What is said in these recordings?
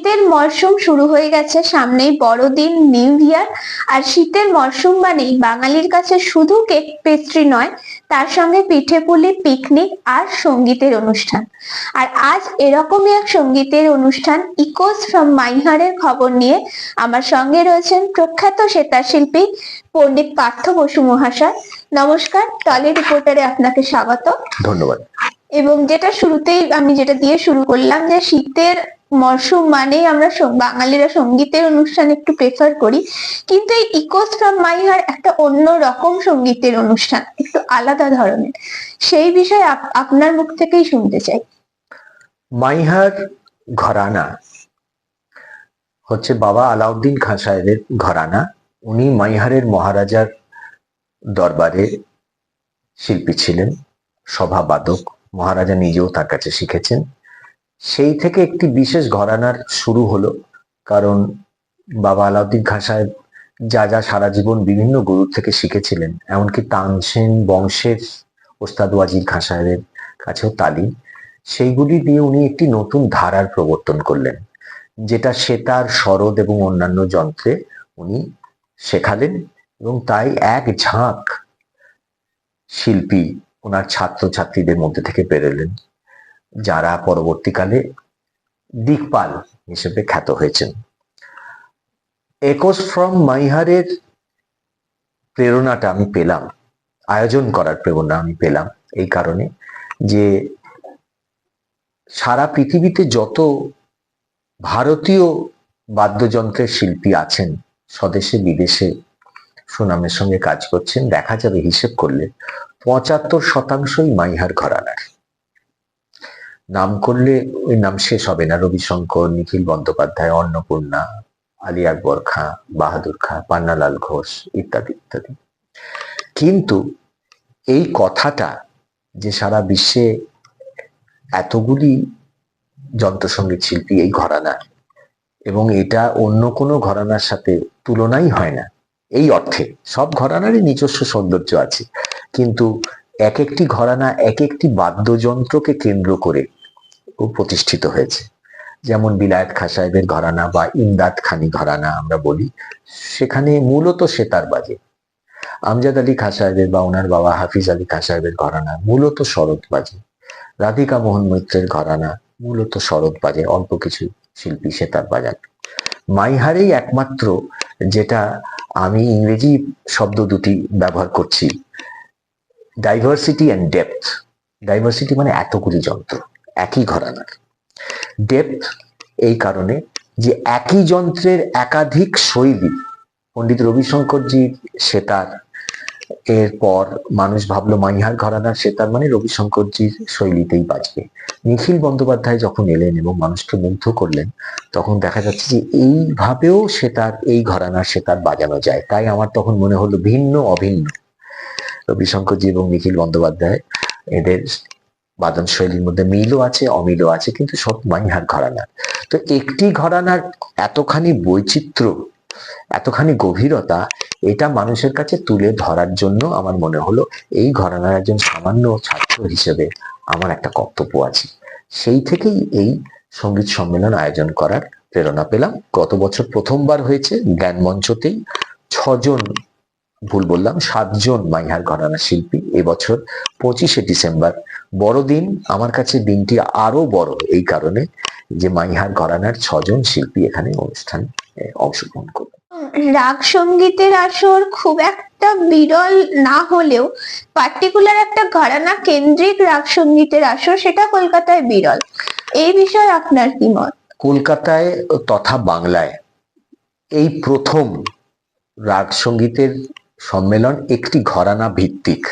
মরশুম শুরু হয়ে গেছে সামনেই বড়দিন নিউ ইয়ার আর শীতের মরশুম মানেই বাঙালির কাছে শুধু কেক পেস্ট্রি নয় তার সঙ্গে পিঠে পুলি পিকনিক আর সঙ্গীতের অনুষ্ঠান। আর আজ এরকমই এক সঙ্গীতের অনুষ্ঠান ইকোস ফ্রম মাইহারের খবর নিয়ে আমার সঙ্গে রয়েছেন প্রখ্যাত সেতার শিল্পী পণ্ডিত পার্থ বসু মহাশয়। নমস্কার টলি রিপোর্টারে আপনাকে স্বাগত। ধন্যবাদ। এবং যেটা শুরুতেই আমি যেটা দিয়ে শুরু করলাম যে শীতের মরশুম মানেই আমরা বাঙালিরা সঙ্গীতের অনুষ্ঠান একটু প্রেফার করি। কিন্তু এই ইকোস ফ্রম মাইহার একটা অন্য রকম সঙ্গীতের অনুষ্ঠান, একটু আলাদা ধরনের। সেই বিষয়ে আপ- আপনার মুখ থেকেই শুনতে চাই। মাইহার ঘরানা হচ্ছে বাবা আলাউদ্দিন খান সাহেবের ঘরানা। উনি মাইহারের মহারাজার দরবারে শিল্পী ছিলেন, সভাবাদক। মহারাজা নিজেও তার কাছে শিখেছেন। সেই থেকে একটি বিশেষ ঘরানার শুরু হলো, কারণ বাবা আলাউদ্দিন খান সাহেব যা যা সারা জীবন বিভিন্ন গুরুর থেকে শিখেছিলেন, এমনকি তানসেন বংশের ওস্তাদ ওয়াজির খান সাহেবের কাছেও তালিম সেইগুলি দিয়ে উনি একটি নতুন ধারার প্রবর্তন করলেন, যেটা সেতার শরৎ এবং অন্যান্য যন্ত্রে উনি শেখালেন এবং তাই এক ঝাঁক শিল্পী ওনার ছাত্রছাত্রীদের মধ্যে থেকে বেরোলেন। যারা পরবর্তীকালে দিকপাল হিসেবে খ্যাত হয়েছেন। একোস ফ্রম মাইহারের প্রেরণাটা আমি পেলাম, আয়োজন করার প্রেরণা আমি পেলাম এই কারণে যে সারা পৃথিবীতে যত ভারতীয় বাদ্যযন্ত্রের শিল্পী আছেন, স্বদেশে বিদেশে সুনামের সঙ্গে কাজ করছেন, দেখা যাবে হিসেব করলে পঁচাত্তর শতাংশই মাইহার ঘরানার। নাম করলে ওই নাম শেষ হবে না। রবিশঙ্কর, নিখিল বন্দ্যোপাধ্যায়, অন্নপূর্ণা, আলী আকবর খাঁ, বাহাদুর খাঁ, পান্নালাল ঘোষ ইত্যাদি ইত্যাদি। কিন্তু এই কথাটা যে সারা বিশ্বে এতগুলি যন্ত্রসঙ্গীত শিল্পী এই ঘরানা এবং এটা অন্য কোনো ঘরানার সাথে তুলনাই হয় না, এই অর্থে সব ঘরানারই নিজস্ব সৌন্দর্য আছে। কিন্তু এক একটি ঘরানা এক একটি বাদ্যযন্ত্রকে কেন্দ্র করে প্রতিষ্ঠিত হয়েছে। যেমন বিলায়ত খা সাহেবের ঘরানা বা ইমদাদ খানি ঘরানা আমরা বলি, সেখানে মূলত সেতার বাজে আমজাদ আলী খা সাহেবের বা ওনার বাবা হাফিজ আলী খা সাহেবের ঘরানা মূলত শরৎ বাজে। রাধিকা মোহন মৈত্রের ঘরানা মূলত শরৎ বাজে, অল্প কিছু শিল্পী সেতার বাজান। মাইহারেই একমাত্র যেটা আমি ইংরেজি শব্দ দুটি ব্যবহার করছি ডাইভার্সিটি অ্যান্ড ডেপথ ডাইভার্সিটি মানে এতগুলি যন্ত্র। একই ঘরানার। ডেপথ এই কারণে যে একই যন্ত্রের একাধিক শৈলী, পণ্ডিত রবিশঙ্করজির সেতার এরপর মানুষ ভাবলো মাইহার ঘরানার সেতার মানে রবিশঙ্করজির শৈলীতেই বাজবে। নিখিল বন্দ্যোপাধ্যায় যখন এলেন এবং মানুষকে মুগ্ধ করলেন, তখন দেখা যাচ্ছে যে এইভাবেও সেতার এই ঘরানার সেতার বাজানো যায়। তাই আমার তখন মনে হলো ভিন্ন অভিন্ন। রবিশঙ্করজি এবং নিখিল বন্দ্যোপাধ্যায় এদের বাদন শৈলীর মধ্যে মিলও আছে, অমিলও আছে, কিন্তু সব মাইহার ঘরানার। তো একটি ঘরানার এতখানি বৈচিত্র্য, এতখানি গভীরতা, এটা মানুষের কাছে তুলে ধরার জন্য আমার মনে হলো এই ঘরানার একজন সামান্য ছাত্র হিসেবে আমার একটা কর্তব্য আছে। সেই থেকেই এই সংগীত সম্মেলন আয়োজন করার প্রেরণা পেলাম। গত বছর প্রথমবার হয়েছে জ্ঞান মঞ্চতেই ছজন ভুল বললাম সাতজন মাইহার ঘরানা শিল্পী এবছর পঁচিশে ডিসেম্বর। বড়দিন আমার কাছে দিনটি আরও বড় এই কারণে যে মাইহার ঘরানার ছজন শিল্পী এখানে অনুষ্ঠান অংশগ্রহণ করবে। রাগ সঙ্গীতের আসর খুব একটা বিরল না হলেও পার্টিকুলার একটা ঘরানা কেন্দ্রিক রাগ সঙ্গীতের আসর সেটা কলকাতায় বিরল। এই বিষয়ে আপনার কি মত? কলকাতায় তথা বাংলায় এই প্রথম রাগ সঙ্গীতের সম্মেলন একটি ঘরানা ভিত্তিক।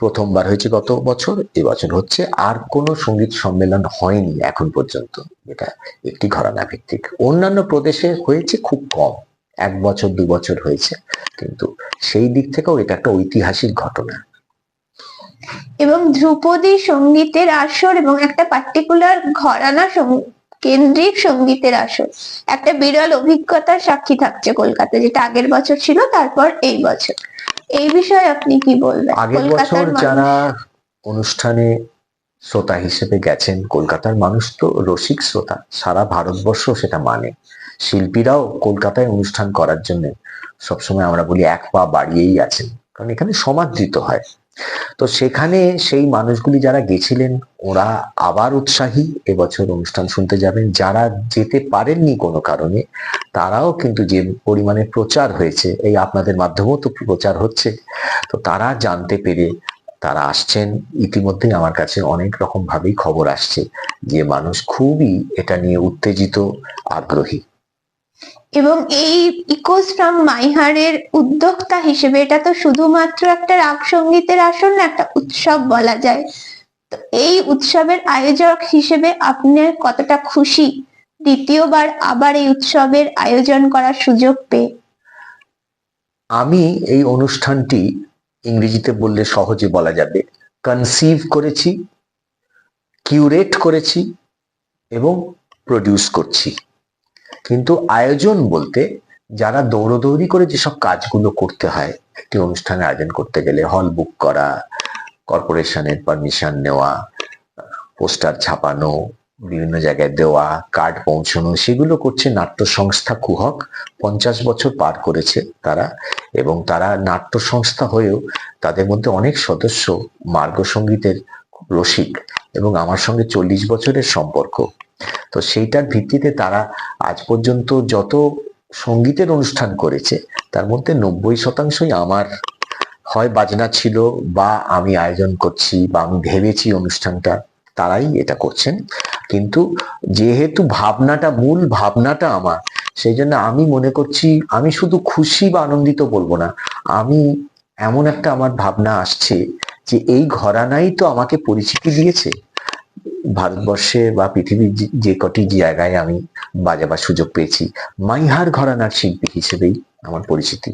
প্রথমবার হয়েছে গত বছর, এবছর হচ্ছে, আর কোনো সংগীত সম্মেলন হয়নি এখন পর্যন্ত। এটা একটি ঘরানা ভিত্তিক। অন্যান্য প্রদেশে হয়েছে খুব কম, এক বছর, দু বছর হয়েছে, কিন্তু সেই দিক থেকেও এটা একটা ঐতিহাসিক ঘটনা। এবং ধ্রুপদী সঙ্গীতের আসর এবং একটা পার্টিকুলার ঘরানা কেন্দ্রিক সঙ্গীতের আসর। একটা বিরল অভিজ্ঞতার সাক্ষী থাকছে কলকাতা যেটা আগের বছর ছিল তারপর এই বছর। এই বিষয়ে আপনি কি বলবেন? আগের বছর যারা অনুষ্ঠানে শ্রোতা হিসেবে গেছেন কলকাতার মানুষ তো রসিক শ্রোতা সারা ভারতবর্ষ সেটা মানে। শিল্পীরাও কলকাতায় অনুষ্ঠান করার জন্য সবসময় আমরা বলি এক পা বাড়িয়েই আছেন কারণ এখানে সমাদৃত হয়। তো সেখানে সেই মানুষগুলি যারা গেছিলেন, ওরা আবার উৎসাহী এবছর অনুষ্ঠান শুনতে যাবেন। যারা যেতে পারেননি কোনো কারণে, তারাও কিন্তু যে পরিমাণে প্রচার হয়েছে, এই আপনাদের মাধ্যমেও তো প্রচার হচ্ছে, তো তারা জানতে পেরে তারা আসছেন। ইতিমধ্যেই আমার কাছে অনেক রকম ভাবেই খবর আসছে যে মানুষ খুবই এটা নিয়ে উত্তেজিত, আগ্রহী। এবং এই ইকোস ফ্রম মাইহারের উদ্যোক্তা হিসেবে এটা তো শুধুমাত্র একটা রাগ সঙ্গীতের আসন না একটা উৎসব বলা যায়। তো এই উৎসবের আয়োজক হিসেবে আপনি কতটা খুশি? দ্বিতীয়বার আবার এই উৎসবের আয়োজন করার সুযোগ পেয়ে। আমি এই অনুষ্ঠানটি ইংরেজিতে বললে সহজে বলা যাবে কনসিভ করেছি কিউরেট করেছি এবং প্রডিউস করছি। কিন্তু আয়োজন বলতে যারা দৌড়দৌড়ি করে যেসব কাজগুলো করতে হয়, একটি অনুষ্ঠানে আয়োজন করতে গেলে হল বুক করা কর্পোরেশনের পারমিশন নেওয়া পোস্টার ছাপানো, বিভিন্ন জায়গায় দেওয়া কার্ড পৌঁছানো, সেগুলো করছে নাট্য সংস্থা কুহক, পঞ্চাশ বছর পার করেছে তারা এবং তারা নাট্য সংস্থা হয়েও তাদের মধ্যে অনেক সদস্য মার্গসঙ্গীতের রসিক এবং আমার সঙ্গে চল্লিশ বছরের সম্পর্ক। তো সেইটার ভিত্তিতে তারা আজ পর্যন্ত যত সঙ্গীতের অনুষ্ঠান করেছে, তার মধ্যে নব্বই শতাংশই আমার হয় বাজনা ছিল বা আমি আয়োজন করছি বা আমি ভেবেছি অনুষ্ঠানটা, তারাই এটা করছেন। কিন্তু যেহেতু ভাবনাটা মূল ভাবনাটা আমার, সেই জন্য আমি মনে করছি আমি শুধু খুশি বা আনন্দিত বলব না, আমি এমন একটা আমার ভাবনা আসছে যে এই ঘরানাই তো আমাকে পরিচিতি দিয়েছে। ভারতবর্ষে বা পৃথিবীর যে- কটি জায়গায় আমি বাজাবার সুযোগ পেয়েছি, মাইহার ঘরানার শিল্পী হিসেবেই আমার পরিচিতি।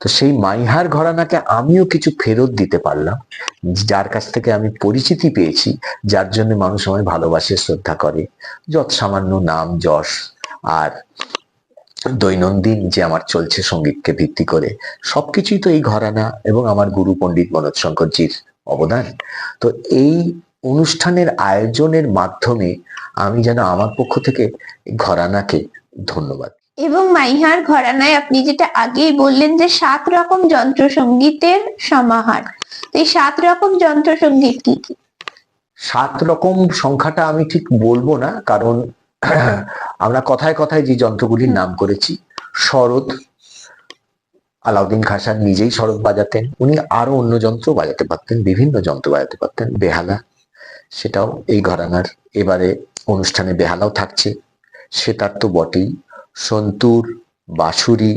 তো সেই মাইহার ঘরানাকে আমিও কিছু ফেরত দিতে পারলাম, যার কাছ থেকে আমি পরিচিতি পেয়েছি, যার জন্য মানুষ আমায় ভালোবাসে, শ্রদ্ধা করে। যত সামান্য নাম, যশ আর দৈনন্দিন যে আমার চলছে সঙ্গীতকে ভিত্তি করে, সবকিছুই তো এই ঘরানা এবং আমার গুরু পণ্ডিত মনোজ শঙ্করজির অবদান। তো এই অনুষ্ঠানের আয়োজনের মাধ্যমে আমি যেন আমার পক্ষ থেকে ঘরানাকে ধন্যবাদ। এবং মাইহার ঘরানায় আপনি যেটা আগেই বললেন যে সাত রকম যন্ত্র সঙ্গীতের সমাহার। এই সাত রকম যন্ত্র সংগীত কি কি? সাত রকম সংখ্যাটা আমি ঠিক বলব না কারণ আমরা কথায় কথায় যে যন্ত্রগুলির নাম করেছি শরৎ আলাউদ্দিন খাসান নিজেই শরৎ বাজাতেন উনি আরও অন্য যন্ত্র বাজাতে পারতেন বিভিন্ন যন্ত্র বাজাতে পারতেন বেহালা সেটাও এই ঘরানার এবারে অনুষ্ঠানে বেহালাও থাকছে। সেটার তো বটেই। সন্তুর, বাঁশুরি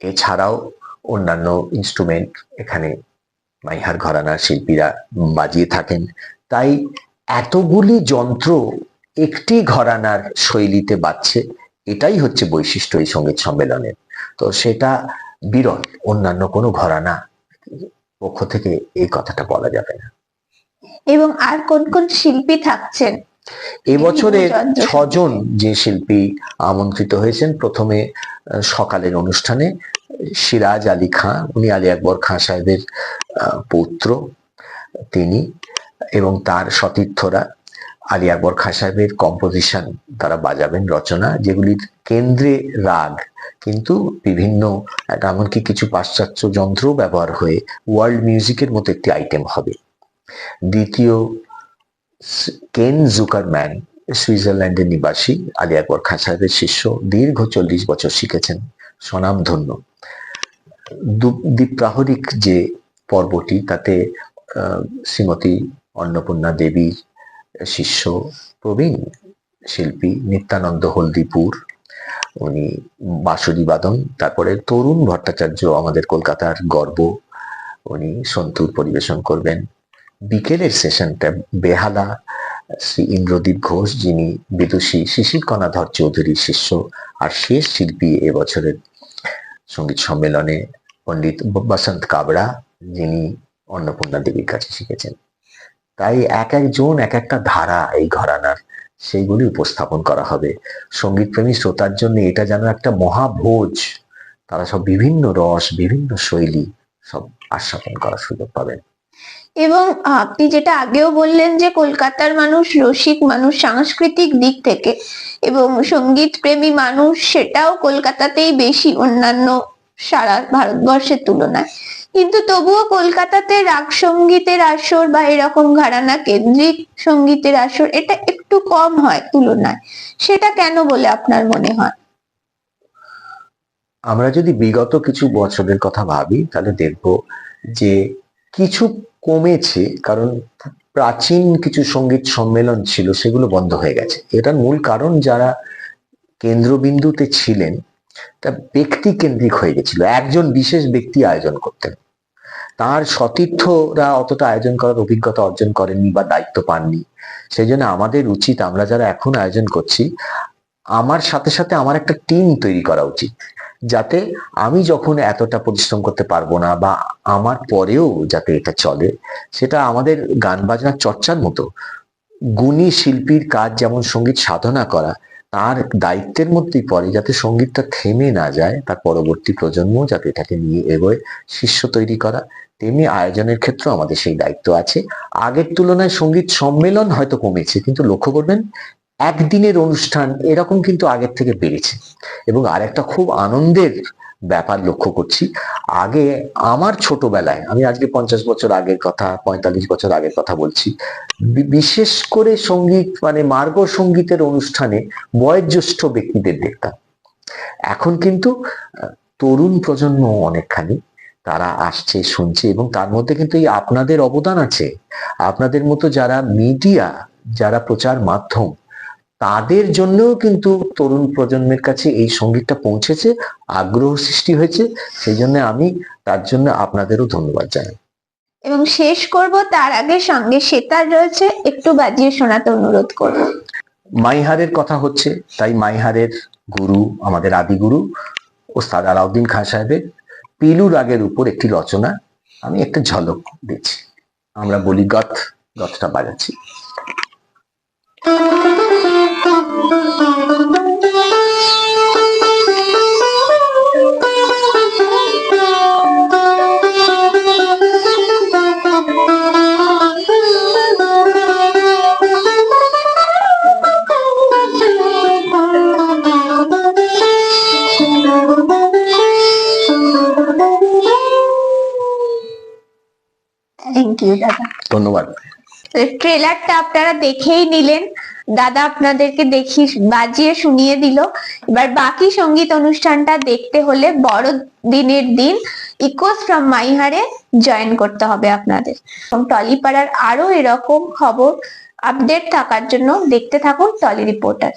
এছাড়াও অন্যান্য ইনস্ট্রুমেন্ট এখানে মাইহার ঘরানার শিল্পীরা বাজিয়ে থাকেন। তাই এতগুলি যন্ত্র একটি ঘরানার শৈলীতে বাজছে, এটাই হচ্ছে বৈশিষ্ট্য এই সংগীত সম্মেলনের। তো সেটা বিরল, অন্যান্য কোনো ঘরানা পক্ষ থেকে এই কথাটা বলা যাবে না। এবং আর কোন কোন শিল্পী থাকছেন? এবছরের ছজন যে শিল্পী আমন্ত্রিত হয়েছেন প্রথমে সকালের অনুষ্ঠানে সিরাজ আলী খাঁ উনি আলী আকবর খাঁ সাহেবের পুত্র তিনি এবং তার সতীর্থরা আলী আকবর খাঁ সাহেবের কম্পোজিশন তারা বাজাবেন রচনা যেগুলির কেন্দ্রে রাগ কিন্তু বিভিন্ন এমনকি কিছু পাশ্চাত্য যন্ত্র ব্যবহার হয়ে ওয়ার্ল্ড মিউজিকের মতো একটি আইটেম হবে। দ্বিতীয় কেন জুকারম্যান সুইজারল্যান্ডের নিবাসী আলী আকবর খান সাহেবের শিষ্য দীর্ঘ চল্লিশ বছর শিখেছেন। স্বনামধন্য দ্বীপ্রাহরিক যে পর্বটি, তাতে শ্রীমতী অন্নপূর্ণা দেবীর শিষ্য প্রবীণ শিল্পী নিত্যানন্দ হলদিপুর, উনি বাঁশুরি বাদন, তারপরে তরুণ ভট্টাচার্য আমাদের কলকাতার গর্ব, উনি সন্তুর পরিবেশন করবেন। বিকেলের সেশনটা বেহালা, শ্রী ইন্দ্রদীপ ঘোষ যিনি বিদুষী শিশির কণাধর চৌধুরীর শিষ্য আর শেষ শিল্পী এবছরের সংগীত সম্মেলনে পণ্ডিত বসন্ত কাবড়া যিনি অন্নপূর্ণা দেবীর কাছে শিখেছেন। তাই এক একজন এক একটা ধারা এই ঘরানার সেইগুলি উপস্থাপন করা হবে। সঙ্গীতপ্রেমী শ্রোতার জন্য এটা যেন একটা মহাভোজ। তারা সব বিভিন্ন রস, বিভিন্ন শৈলী সব আস্বাদন করার সুযোগ পাবেন। এবং আপনি যেটা আগেও বললেন যে কলকাতার মানুষ রসিক মানুষ, সাংস্কৃতিক দিক থেকে এবং সংগীত প্রেমী মানুষ, সেটাও কলকাতাতেই বেশি অন্যান্য সারা ভারতবর্ষের তুলনায়। কিন্তু তবুও কলকাতাতে রাগ সঙ্গীতের আসর বা এরকম ঘরানা কেন্দ্রিক সঙ্গীতের আসর, এটা একটু কম হয় তুলনায়। সেটা কেন বলে আপনার মনে হয়? আমরা যদি বিগত কিছু বছরের কথা ভাবি, তাহলে দেখব যে কিছু কমেছে, কারণ প্রাচীন কিছু সংগীত সম্মেলন ছিল, সেগুলো বন্ধ হয়ে গেছে। এটার মূল কারণ যারা কেন্দ্রবিন্দুতে ছিলেন, তা ব্যক্তি কেন্দ্রিক হয়ে গেছিল। একজন বিশেষ ব্যক্তি আয়োজন করতেন। তার সতীর্থরা অতটা আয়োজন করার অভিজ্ঞতা অর্জন করেননি বা দায়িত্ব পাননি। সেই জন্য আমাদের উচিত, আমরা যারা এখন আয়োজন করছি, আমার সাথে সাথে আমার একটা টিম তৈরি করা উচিত। যাতে আমি যখন এতটা পরিশ্রম করতে পারব না বা আমার পরেও যাতে এটা চলে, সেটা আমাদের গান বাজনার চর্চার মতো। গুণী শিল্পীর কাজ যেমন সংগীত সাধনা করা, তার দায়িত্বের মধ্যেই পড়ে যাতে সঙ্গীতটা থেমে না যায়, তার পরবর্তী প্রজন্ম যাতে এটাকে নিয়ে এগোয়, শিষ্য তৈরি করা, তেমনি আয়োজনের ক্ষেত্রেও আমাদের সেই দায়িত্ব আছে। আগের তুলনায় সংগীত সম্মেলন হয়তো কমেছে, কিন্তু লক্ষ্য করবেন একদিনের অনুষ্ঠান এরকম কিন্তু আগের থেকে বেড়েছে। এবং আরেকটা খুব আনন্দের ব্যাপার লক্ষ্য করছি, আগে আমার ছোটবেলায়, আমি আজকে পঞ্চাশ বছর আগের কথা, পঁয়তাল্লিশ বছর আগের কথা বলছি বিশেষ করে সংগীত মানে মার্গ সঙ্গীতের অনুষ্ঠানে বয়োজ্যেষ্ঠ ব্যক্তিদের দেখতাম। এখন কিন্তু তরুণ প্রজন্ম অনেকখানি, তারা আসছে, শুনছে এবং তার মধ্যে কিন্তু এই আপনাদের অবদান আছে। আপনাদের মতো যারা মিডিয়া যারা প্রচার মাধ্যম তাদের জন্যও কিন্তু তরুণ প্রজন্মের কাছে এই সঙ্গীতটা পৌঁছেছে আগ্রহ সৃষ্টি হয়েছে। সেই জন্য আমি তার জন্য আপনাদেরও ধন্যবাদ জানাই। এবং শেষ করব তার আগে সঙ্গে সেতার রয়েছে একটু বাজিয়ে শোনাতে অনুরোধ করব। মাইহারের কথা হচ্ছে তাই মাইহারের গুরু আমাদের আদিগুরু ওস্তাদ আলাউদ্দিন খান সাহেবের পিলু রাগের উপর একটি রচনা আমি একটা ঝলক দিচ্ছি। আমরা বলি গত গতটা বাজাচ্ছি। থ্যাংক ইউ দাদা ধন্যবাদ। ট্রেলারটা আপনারা দেখেই নিলেন। দাদা আপনাদেরকে দেখি, বাজিয়ে শুনিয়ে দিল। এবার বাকি সংগীত অনুষ্ঠানটা দেখতে হলে বড় দিনের দিন ইকোস ফ্রম মাইহারে জয়েন করতে হবে আপনাদের। এবং টলিপাড়ার আরও এরকম খবর আপডেট থাকার জন্য দেখতে থাকুন টলি রিপোর্টার